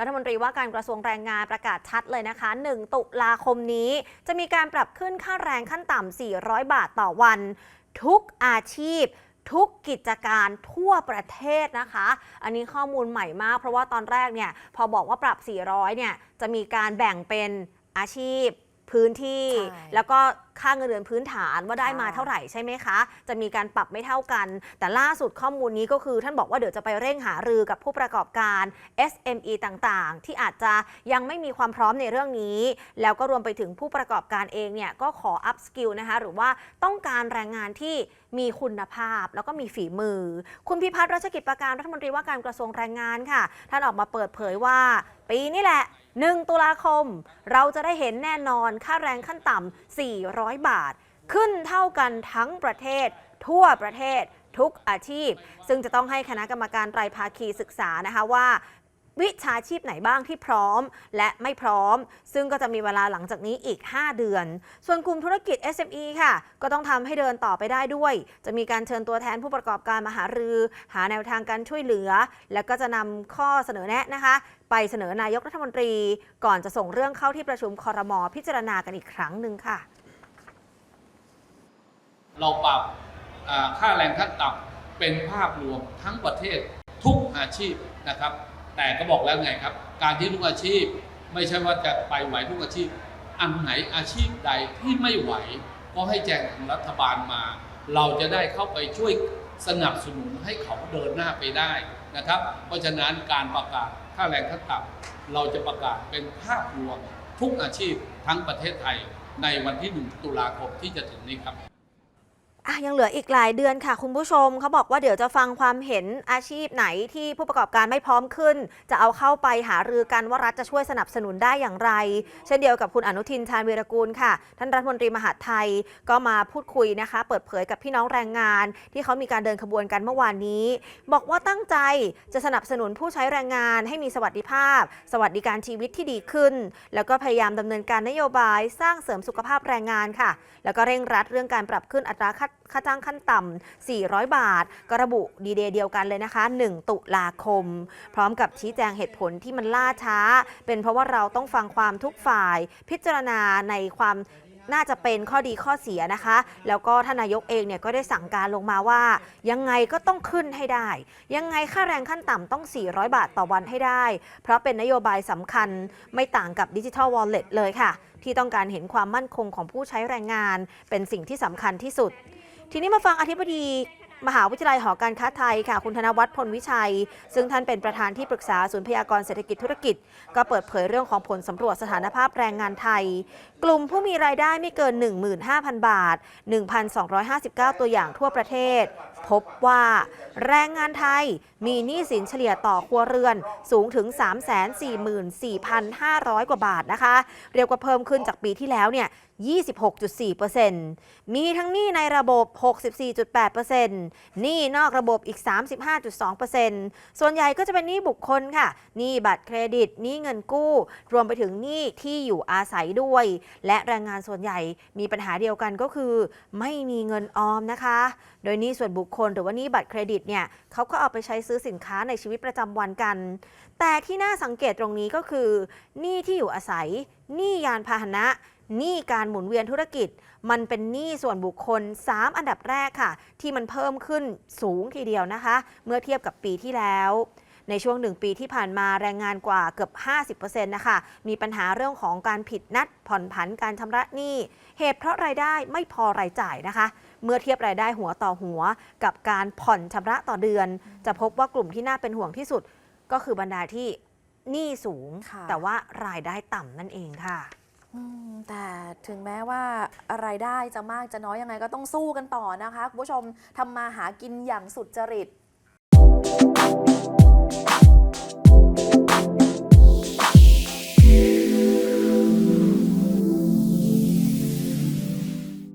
รัฐมนตรีว่าการกระทรวงแรงงานประกาศชัดเลยนะคะ 1 ตุลาคมนี้ จะมีการปรับขึ้นค่าแรงขั้นต่ำ 400 บาทต่อวัน ทุกอาชีพทุกกิจการทั่วประเทศนะคะ อันนี้ข้อมูลใหม่มาก เพราะว่าตอนแรกเนี่ยพอบอกว่าปรับ 400 เนี่ยจะมีการแบ่งเป็นอาชีพพื้นที่ใช่แล้วก็ ค่าเงินเดือนพื้นฐานว่าได้มาค่ะเท่าไหร่ใช่ไหมคะ จะมีการปรับไม่เท่ากัน แต่ล่าสุดข้อมูลนี้ก็คือท่านบอกว่าเดี๋ยวจะไปเร่งหารือกับผู้ประกอบการ SME ต่างๆ ที่อาจจะยังไม่มีความพร้อมในเรื่องนี้ แล้วก็รวมไปถึงผู้ประกอบการเองเนี่ยก็ขอ up skill นะคะหรือว่าต้องการแรงงานที่มีคุณภาพแล้วก็มีฝีมือ คุณพิพัฒน์รัชกิจประการรัฐมนตรีว่าการกระทรวงแรงงานค่ะ ท่านออกมาเปิดเผยว่า ปีนี้แหละ 1 ตุลาคม เราจะได้เห็นแน่นอนค่าแรงขั้นต่ำ400 บาท ขึ้นเท่ากันทั้งประเทศ ทั่วประเทศทุกอาชีพ ซึ่งจะต้องให้คณะกรรมการไตรภาคีศึกษานะคะว่าวิชาชีพไหนบ้างที่พร้อมและไม่พร้อม ซึ่งก็จะมีเวลาหลังจากนี้อีก 5 เดือน ส่วนกลุ่มธุรกิจ SME ค่ะ ก็ต้องทำให้เดินต่อไปได้ด้วย จะมีการเชิญตัวแทนผู้ประกอบการมาหารือ หาแนวทางการช่วยเหลือ แล้วก็จะนำข้อเสนอแนะนะคะ ไปเสนอนายกรัฐมนตรี ก่อนจะส่งเรื่องเข้าที่ประชุมคอรมอพิจารณากันอีกครั้งหนึ่งค่ะ เราปรับค่าแรงขั้นต่ำเป็นภาพรวมทั้งประเทศทุกอาชีพนะครับ แต่ก็บอกแล้วไงครับ การที่ทุกอาชีพไม่ใช่ว่าจะไปไหวทุกอาชีพ อันไหนอาชีพใดที่ไม่ไหว ก็ให้แจ้งทางรัฐบาลมา เราจะได้เข้าไปช่วยสนับสนุนให้เขาเดินหน้าไปได้นะครับ เพราะฉะนั้นการประกาศค่าแรงขั้นต่ำเราจะประกาศเป็นภาพรวมทุกอาชีพทั้งประเทศไทยในวันที่ 1 ตุลาคมที่จะถึงนี้ครับ อะยังเหลืออีกหลายเดือนค่ะ คุณผู้ชมเขาบอกว่าเดี๋ยวจะฟังความเห็นอาชีพไหนที่ผู้ประกอบการไม่พร้อมขึ้น จะเอาเข้าไปหารือกันว่ารัฐจะช่วยสนับสนุนได้อย่างไร เช่นเดียวกับคุณอนุทินชาญวีรกูลค่ะ ท่านรัฐมนตรีมหาดไทยก็มาพูดคุยนะคะ เปิดเผยกับพี่น้องแรงงาน ที่เขามีการเดินขบวนกันเมื่อวานนี้ บอกว่าตั้งใจจะสนับสนุนผู้ใช้แรงงาน ให้มีสวัสดิภาพ สวัสดิการชีวิตที่ดีขึ้น แล้วก็พยายามดำเนินการนโยบาย สร้างเสริมสุขภาพแรงงานค่ะ แล้วก็เร่งรัดเรื่องการปรับขึ้นอัตราค่า ค่าจ้างขั้นต่ำ 400 บาท ก็ระบุดีเดย์เดียวกันเลยนะคะ 1 ตุลาคม พร้อมกับชี้แจงเหตุผลที่มันล่าช้า เป็นเพราะว่าเราต้องฟังความทุกฝ่าย พิจารณาในความน่าจะเป็นข้อดีข้อเสียนะคะ แล้วก็ทานนายกเองเนี่ยก็ได้สั่งการลงมาว่า ยังไงก็ต้องขึ้นให้ได้ ยังไงค่าแรงขั้นต่ำต้อง 400 บาทต่อวันให้ได้ เพราะเป็นนโยบายสำคัญไม่ต่างกับดิจิทัลวอลเล็ตเลยค่ะ ที่ต้องการเห็นความมั่นคงของผู้ใช้แรงงาน เป็นสิ่งที่สำคัญที่สุด ทีนี้มาฟังอธิบดี มหาวิทยาลัยหอการค้าไทยค่ะคุณธนวัฒน์พลวิชัย ซึ่งท่านเป็นประธานที่ปรึกษาศูนย์พยากรณ์เศรษฐกิจธุรกิจ ก็เปิดเผยเรื่องของผลสำรวจสถานภาพแรงงานไทย กลุ่มผู้มีรายได้ไม่เกิน 15,000 บาท 1,259 ตัวอย่างทั่วประเทศ พบว่าแรงงานไทยมีหนี้สินเฉลี่ยต่อครัวเรือนสูงถึง 344,500 กว่าบาทนะคะ เรียกว่าเพิ่มขึ้นจากปีที่แล้วเนี่ย26.4%มีทั้งหนี้ในระบบ 64.8%หนี้นอกระบบอีก 35.2%ส่วนใหญ่ก็จะเป็นหนี้บุคคลค่ะหนี้บัตรเครดิตหนี้เงินกู้ รวมไปถึงหนี้ที่อยู่อาศัยด้วย และแรงงานส่วนใหญ่มีปัญหาเดียวกันก็คือ ไม่มีเงินออมนะคะ โดยหนี้ส่วนบุคคลหรือว่าหนี้บัตรเครดิตเนี่ยเขาก็เอาไปใช้ซื้อสินค้าในชีวิตประจำวันกัน แต่ที่น่าสังเกตตรงนี้ก็คือหนี้ที่อยู่อาศัยหนี้ยานพาหนะ หนี้การหมุนเวียนธุรกิจ มันเป็นหนี้ส่วนบุคคล 3 อันดับแรกค่ะ ที่มันเพิ่มขึ้นสูงทีเดียวนะคะ เมื่อเทียบกับปีที่แล้วในช่วงหนึ่งปีที่ผ่านมาแรงงานกว่าเกือบ 50%นะคะ มีปัญหาเรื่องของการผิดนัดผ่อนผันการชำระหนี้ เหตุเพราะรายได้ไม่พอรายจ่ายนะคะ เมื่อเทียบรายได้หัวต่อหัว กับการผ่อนชำระต่อเดือน จะพบว่ากลุ่มที่น่าเป็นห่วงที่สุด ก็คือบรรดาที่หนี้สูงค่ะแต่ว่ารายได้ต่ำนั่นเองค่ะ อืมแต่ถึงแม้ว่ารายได้จะมากจะน้อยยังไงก็ต้องสู้กันต่อนะคะ คุณผู้ชมทำมาหากินอย่างสุดจริต